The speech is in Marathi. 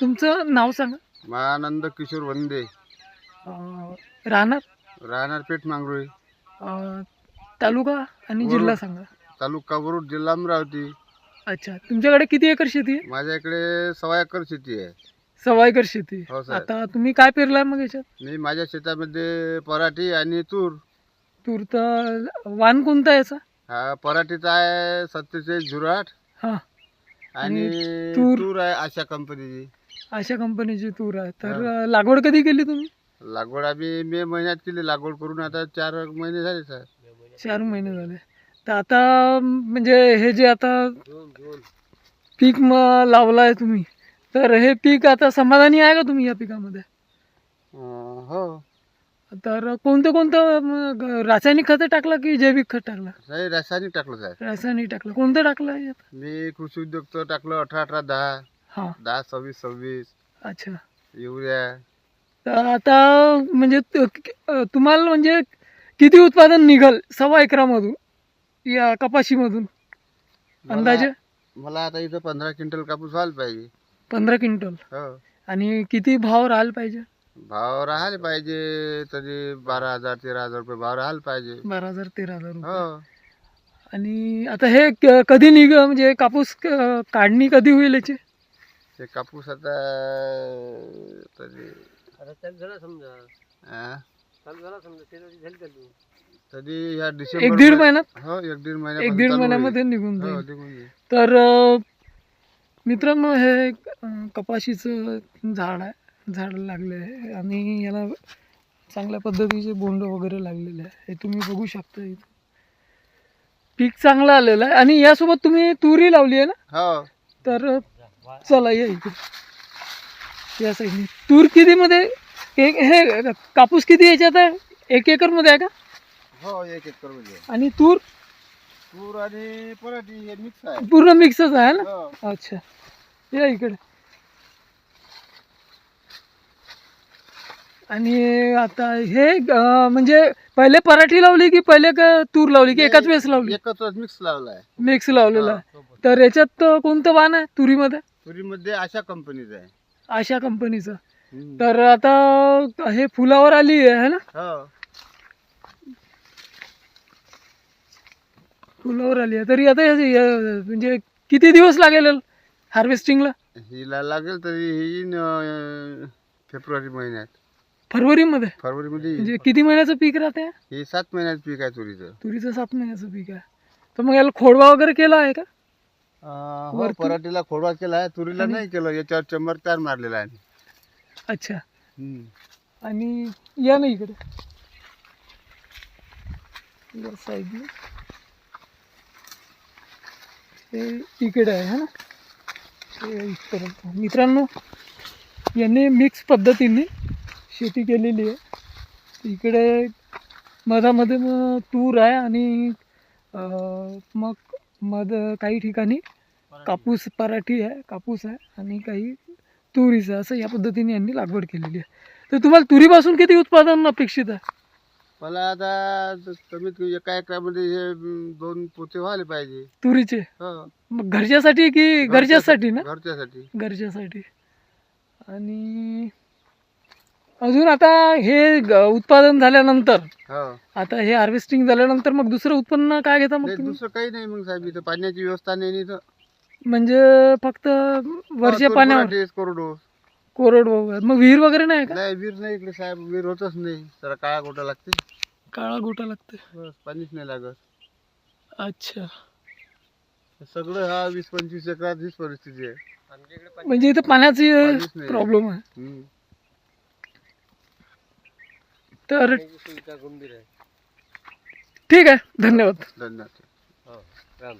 तुमचं नाव सांगा. महानंद किशोर वंदे. अं, राहणार? राहणार पेठ मांगरोळी. अं, तालुका आणि वरुड. जिल्हा सांगा. तालुका वरुड जिल्हा अमरावती. अच्छा तुमच्याकडे किती एकर शेती आहे? माझ्या इकडे सव्वा एकर शेती आहे. सव्वा एकर शेती हो साहेब. आता तुम्ही काय पेरलाय मग याच्यात? मी माझ्या शेतामध्ये पराठी आणि तूर. तूर तर वाण कोणता आहे याचा? हा पराठीचा आहे सत्तेचाळीस झुराट. हा. आणि तूर? तूर आहे आशा कंपनीची. अशा कंपनीची तूर आहे. तर लागवड कधी केली तुम्ही? लागवड आम्ही मे महिन्यात केली. लागवड करून आता चार महिने झाले साहेब. चार महिने झाले. तर आता म्हणजे हे जे आता पीक म लावलाय तुम्ही तर हे पीक आता समाधानी आहे का तुम्ही या पिकामध्ये? हो. तर कोणतं कोणतं मग रासायनिक खतं टाकलं की जैविक खत टाकलं? नाही रासायनिक टाकलं साहेब. रासायनिक टाकलं. कोणतं टाकलं आहे यात? मी कृषी उद्योगचं टाकलं अठरा अठरा दहा. हा. दहा सव्वीस सव्वीस. अच्छा. युरिया तर आता म्हणजे त- तुम्हाला म्हणजे किती उत्पादन निघल सव्वा एकरामधून? या कपाशीमधून? अंदाजे? मला- आता इथं पंधरा क्विंटल कापूस व्हायला पाहिजे. पंधरा क्विंटल? हो. आणि किती भाव राहायला पाहिजे? भाव राहिले पाहिजे तरी बारा हजार तेरा हजार रुपये भाव राहायला पाहिजे. बारा हजार तेरा हजार रुपये. हो. आणि आता हे क- कधी निघ म्हणजे कापूस क- काढणी कधी होईल याची? ते कापूस आता तरी. हा? तरी ह्या डिसेंबर एक दीड महिन्यात? हो एक दीड महिन्या एक दीड महिन्यामध्ये निघून हो जाईल. निघून जाईल. तर अं, मित्रांनो हे एक, अं, कपाशीचं झाड आहे झाड लागले आहे आणि याला चांगल्या पद्धतीचे बोंड वगैरे लागलेले आहे. हे तुम्ही बघू शकता इथं. पीक चांगलं आलेलं आहे आणि यासोबत तुम्ही तुरी लावली आहे ना? हो. तर चला या इकडे. या साईडने. तूर कितीमध्ये एक हे कापूस किती याच्यात आहे एक एकरमध्ये आहे का? हो एक एकरमध्ये आणि तूर? तूर आणि पराठी हे मिक्स आहे. पूर्ण मिक्सच आहे ना? हो. अच्छा. या इकडे. आणि आता हे अं, म्हणजे पहिले पराठी लावली की पहिले का तूर लावली की एकाच वेळेस लावली? एकच मिक्स लावला आहे. मिक्स लावलेला आहे. तर याच्यात अं, कोणतं वाण आहे तुरीमध्ये? तुरीमध्ये अशा कंपनीचं आहे. आशा कंपनीचं हम्म. तर आता हे फुलावर आली आहे ना? हो. फुलावर आली आहे. तरी आता हे- हे- म्हणजे किती दिवस लागेल हार्वेस्टिंगला हिला लागेल तरी ही येईन, अं, फेब्रुवारी महिन्यात. फरवरीमध्ये? फरवरीमध्ये येईल. म्हणजे किती महिन्याचं पीक राहते? हे सात महिन्यात पीक आहे तुरीचं. तुरीचं सात महिन्याचं पीक आहे. तर मग याला खोडवा वगैरे केला आहे का? हो वरती? पराठीला खोडवा केला आहे तुरीला आणि- नाही केलं याच्यावर चमरदार मारलेला आहे अच्छा. हम्म. आणि या ना इकडे. हे इकडे आहे हा ना? हे इथपर्यंत. मित्रांनो यांनी मिक्स पद्धतीने शेती केलेली आहे. इकडे मधामध्ये मग तूर आहे आणि अं, मग मध काही ठिकाणी कापूस पराठी आहे कापूस आहे आणि काही तुरीचं असं या पद्धतीने यांनी लागवड केलेली आहे. तर तुम्हाला तुरीपासून किती उत्पादन अपेक्षित आहे? मला आता कमीत कमी एका एकरामध्ये हे दोन पोते व्हायला पाहिजे. तुरीचे? हो. मग घरच्यासाठी की घरच्यासाठी ना? घरच्यासाठी. घरच्यासाठी. आणि अजून आता हे ग- उत्पादन झाल्यानंतर हो. आता हे हार्वेस्टिंग झाल्यानंतर मग दुसरं उत्पन्न काय घेता मग नाही तुम्ही? दुसरं काही नाही मग साहेब इथं पाण्याची व्यवस्था नाही इथं म्हणजे फक्त तूर पाण्यावर? कोरडो कोरडवाहू आहे. मग विहीर वगैरे नाही का? नाही विहीर नाही इकडे साहेब विहीर होतच नाही. जरा काळा गोटा लागते. काळा गोटा लागते. बस पाणीच नाही लागत. अच्छा. सगळं हा वीस पंचवीस एकरात हीच परिस्थिती आहे. म्हणजे इथं पाण्याची पाणीच नाही. प्रॉब्लेम आहे. हम्म. तर ठीक आहे धन्यवाद. धन्यवाद.